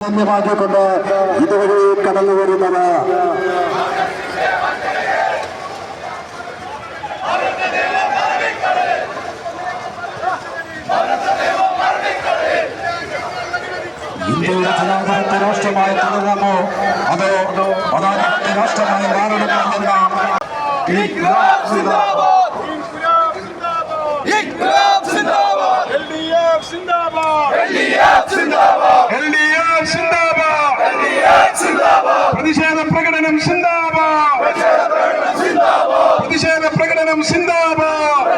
ധന്യമാക്കിക്കൊണ്ട് ഇതുവഴി കടന്നു വരുന്നത് ഇന്ത്യയുടെ ജനാധിപത്യ രാഷ്ട്രമായി തുടരാമോ അതോ അദാലത്തിന്റെ രാഷ്ട്രമായി മാറണമോ എന്ന ഇൻക്ലാബ് സിന്ദാബാദ് പ്രതിഷേധ പ്രകടനം സിന്ദാബാദ്.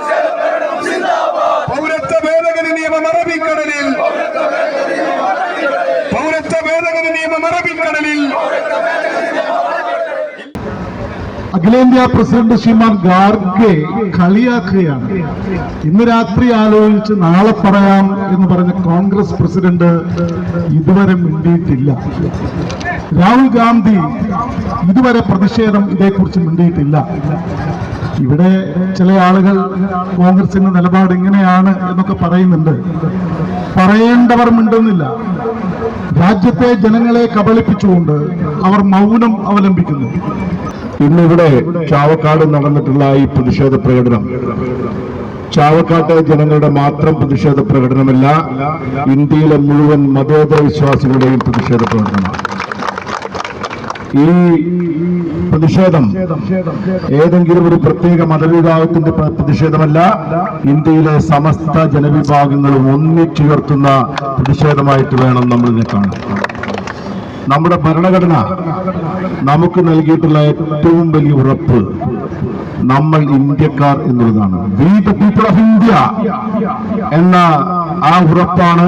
പൗരത്വ ഭേദഗതി നിയമം അറബിക്കടലിൽ. പൗരത്വ ഭേദഗതി നിയമം അറബിക്കടലിൽ. അഖിലേന്ത്യാ പ്രസിഡന്റ് ശ്രീമാൻ ഗാർഗെ കളിയാക്കുകയാണ്. ഇന്ന് രാത്രി ആലോചിച്ച് നാളെ പറയാം എന്ന് പറഞ്ഞ കോൺഗ്രസ് പ്രസിഡന്റ് ഇതുവരെ മിണ്ടിയിട്ടില്ല. രാഹുൽ ഗാന്ധി ഇതുവരെ പ്രതിഷേധം ഇതേക്കുറിച്ച് മിണ്ടിയിട്ടില്ല. ഇവിടെ ചില ആളുകൾ കോൺഗ്രസിന്റെ നിലപാട് ഇങ്ങനെയാണ് എന്നൊക്കെ പറയുന്നുണ്ട്. പറയേണ്ടവർ മിണ്ടുന്നില്ല. രാജ്യത്തെ ജനങ്ങളെ കബളിപ്പിച്ചുകൊണ്ട് അവർ മൗനം അവലംബിക്കുന്നു. ഇന്നിവിടെ ചാവക്കാട് നടന്നിട്ടുള്ള ഈ പ്രതിഷേധ പ്രകടനം. ചാവക്കാട്ടെ ജനങ്ങളുടെ മാത്രം പ്രതിഷേധ പ്രകടനമല്ല ഇന്ത്യയിലെ മുഴുവൻ മതേതര വിശ്വാസികളുടെയും പ്രതിഷേധ പ്രകടനമാണ്. ഈ പ്രതിഷേധം ഏതെങ്കിലും ഒരു പ്രത്യേക മതവിഭാഗത്തിന്റെ പ്ര- പ്രതിഷേധമല്ല ഇന്ത്യയിലെ സമസ്ത ജനവിഭാഗങ്ങളും ഒന്നിച്ചുയർത്തുന്ന പ്രതിഷേധമായിട്ട് വേണം നമ്മൾ ഇതിനെ കാണാൻ. നമ്മുടെ ഭരണഘടന നമുക്ക് നൽകിയിട്ടുള്ള ഏറ്റവും വലിയ ഉറപ്പ് നമ്മൾ ഇന്ത്യക്കാർ എന്നുള്ളതാണ്. We the people of India എന്ന ആ ഉറപ്പാണ്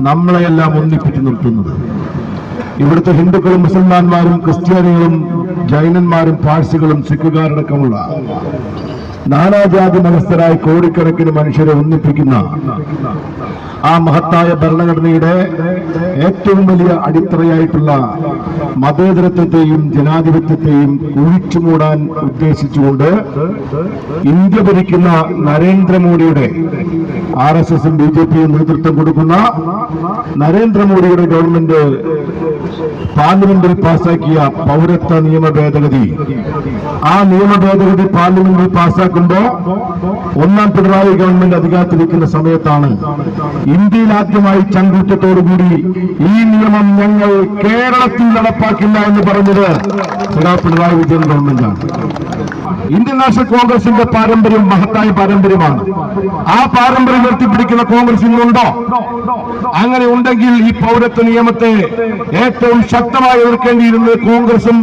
നമ്മളെയെല്ലാം ഒന്നിപ്പിച്ചു നിർത്തുന്നത്. ഇവിടുത്തെ ഹിന്ദുക്കളും മുസൽമാന്മാരും ക്രിസ്ത്യാനികളും ജൈനന്മാരും പാഴ്സികളും സിഖുകാരടക്കമുള്ള നാനാജാതി മനസ്ഥരായി കോടിക്കണക്കിന് മനുഷ്യരെ ഒന്നിപ്പിക്കുന്ന ആ മഹത്തായ ഭരണഘടനയുടെ ഏറ്റവും വലിയ അടിത്തറയായിട്ടുള്ള മതേതരത്വത്തെയും ജനാധിപത്യത്തെയും കുഴിച്ചുമൂടാൻ ഉദ്ദേശിച്ചുകൊണ്ട് ഇന്ത്യ ഭരിക്കുന്ന നരേന്ദ്രമോദിയുടെ ആർ എസ് എസും ബി ജെ പിയും നേതൃത്വം കൊടുക്കുന്ന നരേന്ദ്രമോദിയുടെ ഗവൺമെന്റ് പാർലമെന്റിൽ പാസാക്കിയ പൗരത്വ നിയമ ഭേദഗതി. ആ നിയമ ഭേദഗതി പാർലമെന്റിൽ പാസാക്കുമ്പോ ഒന്നാം പിണറായി ഗവൺമെന്റ് അധികാരത്തിലിരിക്കുന്ന സമയത്താണ് ഇന്ത്യയിൽ ആദ്യമായി ചങ്കൂറ്റത്തോടുകൂടി ഈ നിയമം ഞങ്ങൾ കേരളത്തിൽ നടപ്പാക്കില്ല എന്ന് പറഞ്ഞത് പിണറായി വിജയൻ ഗവൺമെന്റാണ്. ഇന്ത്യൻ നാഷണൽ കോൺഗ്രസിന്റെ പാരമ്പര്യം മഹത്തായ പാരമ്പര്യമാണ്. ആ പാരമ്പര്യം ഉയർത്തിപ്പിടിക്കുന്ന കോൺഗ്രസ് ഇന്നുണ്ടോ? അങ്ങനെ ഉണ്ടെങ്കിൽ ഈ പൗരത്വ നിയമത്തെ ഏറ്റവും ശക്തമായി എതിർക്കേണ്ടിയിരുന്നത് കോൺഗ്രസും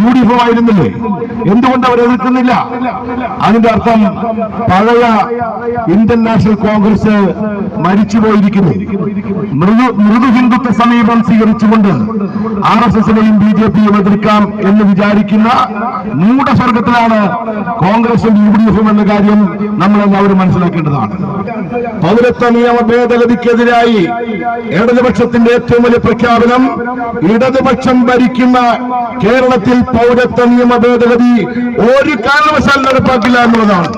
യു ഡി എഫും ആയിരുന്നില്ലേ? എന്തുകൊണ്ട് അവർ എതിർക്കുന്നില്ല? അതിന്റെ അർത്ഥം പഴയ ഇന്ത്യൻ നാഷണൽ കോൺഗ്രസ് മരിച്ചുപോയിരിക്കുന്നു. മൃദു മൃദു ഹിന്ദുത്വ സമീപം സ്വീകരിച്ചുകൊണ്ട് ആർ എസ് എസിനെയും ബി ജെ പിയും എതിർക്കാം എന്ന് വിചാരിക്കുന്ന മൂഢസ്വർഗത്തിലാണ് കോൺഗ്രസും യു ഡി എഫും എന്ന കാര്യം നമ്മളെല്ലാവരും മനസ്സിലാക്കേണ്ടതാണ്. പൗരത്വ നിയമ ഭേദഗതിക്കെതിരായി ഇടതുപക്ഷത്തിന്റെ ഏറ്റവും വലിയ പ്രഖ്യാപനം ഇടതുപക്ഷം ഭരിക്കുന്ന കേരളത്തിൽ പൗരത്വ നിയമ ഭേദഗതി ഒരു കാരണവശാലും നടപ്പാക്കില്ല എന്നുള്ളതാണ്.